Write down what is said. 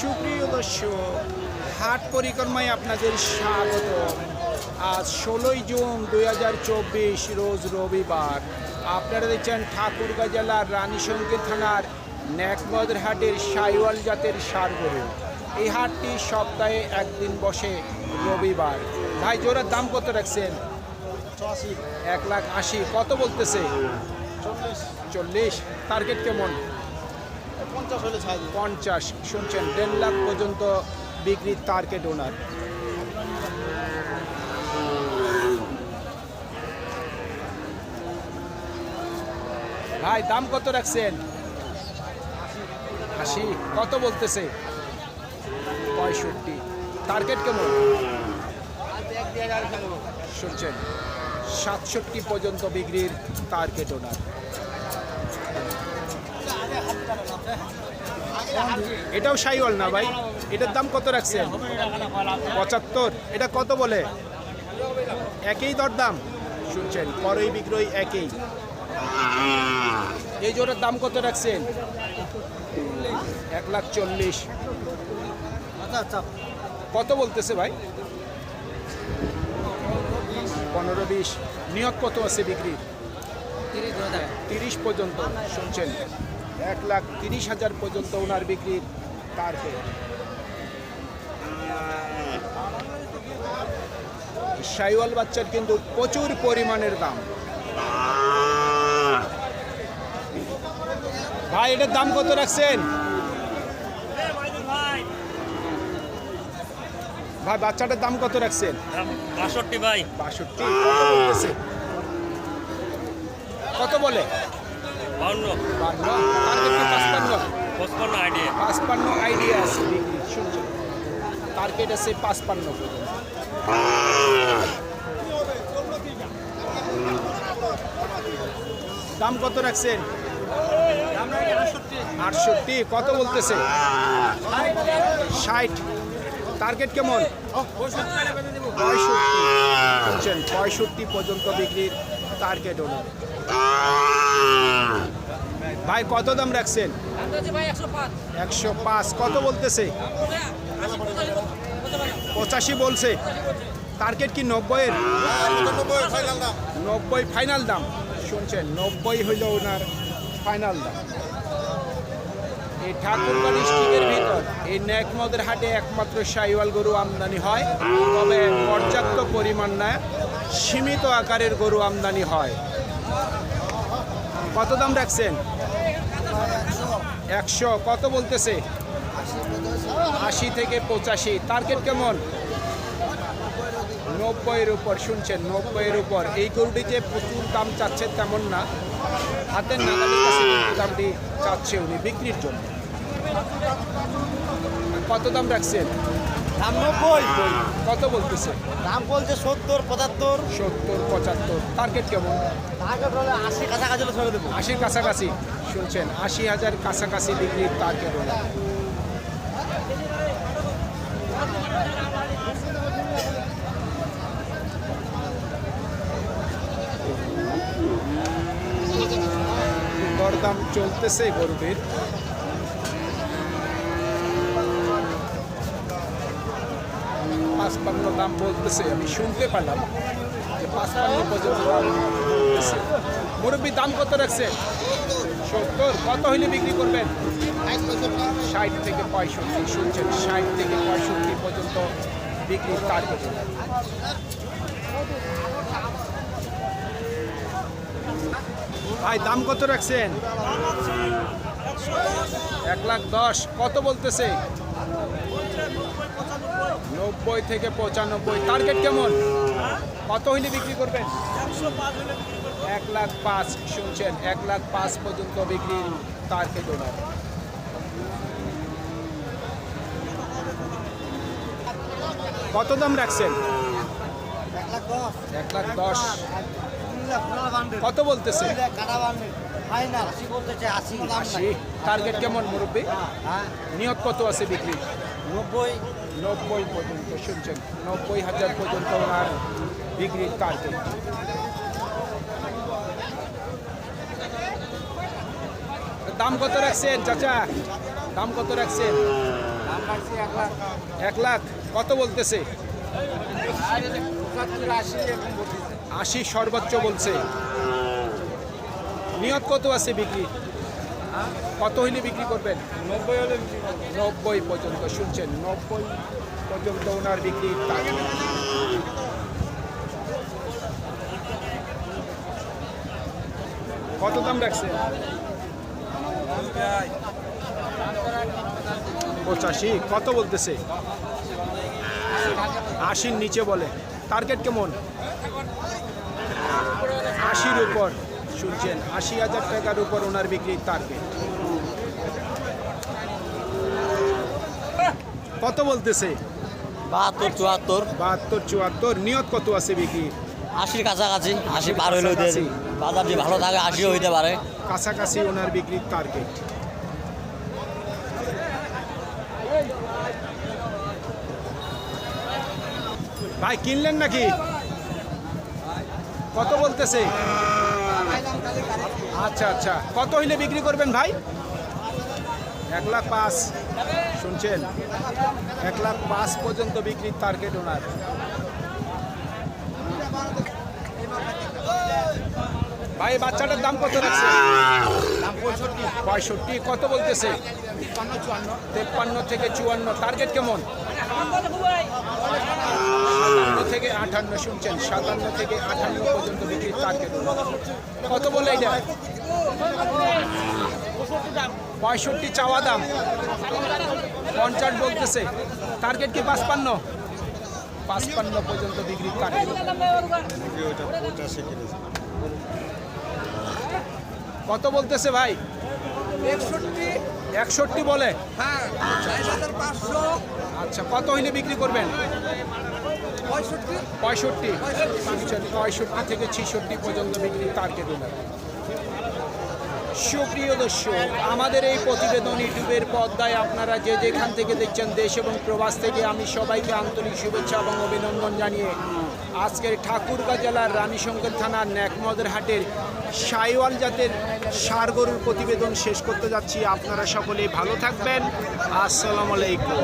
সুপ্রিয় দর্শক হাট পরিক্রমায় আপনাদের স্বাগত। আজ ষোলোই জুন দুই হাজার চব্বিশ রোজ রবিবার। আপনারা দেখছেন ঠাকুরগাঁ জেলার রানীশঙ্কী থানার ন্যাকমদের হাটের সাইওয়াল জাতের সার গরু। এই হাটটি সপ্তাহে একদিন বসে রবিবার। ভাই জোরের দাম কত রাখছেন? এক লাখ আশি। কত বলতেছে? চল্লিশ। চল্লিশ। টার্গেট কেমন? পঞ্চাশ হলে ছাড় পঞ্চাশ। শুনছেন, দেড় লাখ পর্যন্ত বিক্রির টার্গেট ওনার ভাই, দাম কত রাখছেন? আশি। কত বলতেছে? পঁয়ষট্টি। টার্গেট কেমন? শুনছেন, সাতষট্টি পর্যন্ত বিক্রির টার্গেট ওনার এটাও সাইওয়াল না ভাই? এটার দাম কত রাখছেন? পঁচাত্তর। এটা কত বলে? একই দর দাম শুনছেন, পরই বিক্রয় একই। এই জোরের দাম কত রাখছেন? এক লাখ চল্লিশ। কত বলতেছে ভাই? পনেরো বিশ। নিয়োগ কত আছে বিক্রি তিরিশ ধরে থাকে তিরিশ পর্যন্ত, শুনছেন। এক লাখ তিরিশ হাজার পর্যন্ত ওনার বিক্রির টার্গেট সাইওয়াল বাচ্চার কিন্তু প্রচুর পরিমাণের দাম। ভাই এটার দাম কত রাখছেন? ভাই বাচ্চাটার দাম কত রাখছেন? বাষট্টি ভাই। বাষট্টি কত কত বলে? বাউন্ন পাঁচপান্ন। পঁচপান্ন আইডিয়া পাঁচপান্ন আইডিয়া আছে। বিক্রি টার্গেট আছে পাঁচপান্ন। পর্যন্ত দাম কত রাখছেন? আটষট্টি। কত বলতেছে? ষাট। টার্গেট কেমন? পঁয়ষট্টি। পর্যন্ত বিক্রির টার্গেট ওনার ভাই, কত দাম রাখছেন? একশো পাঁচ। কত বলতেছে? পঁচাশি বলছে। টার্গেট কি নব্বইয়ের নব্বই ফাইনাল দাম। শুনছেন, নব্বই হইল ওনার ফাইনাল দাম। এই ঠাকুরগাঁ ডিস্ট্রিক্টের ভিতর, এই ন্যাকমদের হাটে একমাত্র সাইওয়াল গরু আমদানি হয়। তবে পর্যাপ্ত পরিমাণ না, সীমিত আকারের গরু আমদানি হয়। কত দাম রাখছেন? একশো। কত বলতেছে? আশি থেকে পঁচাশি। টার্গেট কেমন? নব্বইয়ের উপর, শুনছেন? নব্বইয়ের উপর। এই গরুটি যে প্রচুর দাম চাচ্ছে তেমন না। হাতের নাগালের দামটি চাচ্ছে উনি বিক্রির জন্য। কত দাম রাখছেন? দাম নব্বই কত বলতেছে? দাম বলছে সত্তর পঁচাত্তর। সত্তর পঁচাত্তর। টার্গেট কেমন? টার্গেট হলে আশি কাছাকাছি হলে ছেড়ে দেবো। আশির কাছাকাছি। শুনছেন আশি হাজার কাছাকাছি বিক্রির টার্গেট ওনার দরদাম চলতেছে গরুটির। পাঁচপান্ন দাম বলতেছে, আমি শুনতে পারলাম যে পাঁচপান্ন পর্যন্ত দাম মুরব্বী দাম কত রাখছে? সত্তর। কত হইলে বিক্রি করবেন? ষাট থেকে পঁয়ষট্টি, শুনছেন? ষাট থেকে পঁয়ষট্টি পর্যন্ত বিক্রির টার্গেট ভাই, দাম কত রাখছেন? এক লাখ দশ। কত বলতেছে? নব্বই থেকে পঁচানব্বই। টার্গেট কেমন? কত হইলে বিক্রি করবেন? এক লাখ পাঁচ শুনছেন? এক লাখ পাঁচ পর্যন্ত বিক্রির টার্গেট ওনার কত দাম রাখছেন? এক লাখ দশ। কত বলতেছে? টার্গেট কেমন মুরব্বী? হ্যাঁ। নিয়ত কত আছে বিক্রি নব্বই। নব্বই পর্যন্ত শুনছেন, নব্বই হাজার পর্যন্ত ওনার বিক্রির টার্গেট দাম কত রাখছেন, চাচা? দাম কত রাখছেন? এক লাখ। কত বলতেছে? আশি সর্বোচ্চ বলছে। নিয়ত কত আছে বিক্রি? কত হইলে বিক্রি করবেন? নব্বই হলে নব্বই পর্যন্ত শুনছেন? নব্বই পর্যন্ত ওনার বিক্রি কত দাম রাখছেন পঁচাশি। কত বলতেছে? আশির নিচে বলে। টার্গেট কেমন? আশির উপর। শুনছেন আশি হাজার টাকার উপর ওনার বিক্রির টার্গেট কত বলতেছে? বাহাত্তর চুয়াত্তর। বাহাত্তর চুয়াত্তর নিয়ত কত আছে বিক্রি? আশির কাছাকাছি আশি পার হইলেও। বাজার যে ভালো থাকে আশিও হইতে পারে। কাছাকাছি ওনার বিক্রির টার্গেট ভাই কিনলেন নাকি? কত বলতেছে? আচ্ছা আচ্ছা। কত হইলে বিক্রি করবেন ভাই? এক লাখ পাঁচ। শুনছেন? এক লাখ পাঁচ পর্যন্ত বিক্রির টার্গেট ওনার। ভাই বাচ্চাটার দাম কত রাখছে? পঁয়ষট্টি। কত বলতেছে? তেপ্পান্ন থেকে চুয়ান্ন। টার্গেট কেমন? সাতান্ন থেকে আটান্ন শুনছেন সাতান্ন থেকে আটান্ন পর্যন্ত বিক্রির টার্গেট কত বলে এটা? পঁয়ষট্টি চাওয়া দাম। পঞ্চাশ বলতেছে। টার্গেট কি পাঁচপান্ন? পাঁচপান্ন পর্যন্ত বিক্রির টার্গেট কত বলতেছে ভাই? একষট্টি। বলে? আচ্ছা কত হইলে বিক্রি করবেন? পঁয়ষট্টি? পঁয়ষট্টি। থেকে ছিষট্টি পর্যন্ত বিক্রির টার্গেট সুপ্রিয় দর্শক আমাদের এই প্রতিবেদন ইউটিউবের পর্দায় আপনারা যে যেখান থেকে দেখছেন দেশ এবং প্রবাস থেকে আমি সবাইকে আন্তরিক শুভেচ্ছা এবং অভিনন্দন জানিয়ে আজকের ঠাকুরগাঁ জেলার রানীশঙ্কর থানার ন্যাকমদের হাটের সাইওয়াল জাতের সার গরুর প্রতিবেদন শেষ করতে যাচ্ছি। আপনারা সকলেই ভালো থাকবেন। আসসালামু আলাইকুম।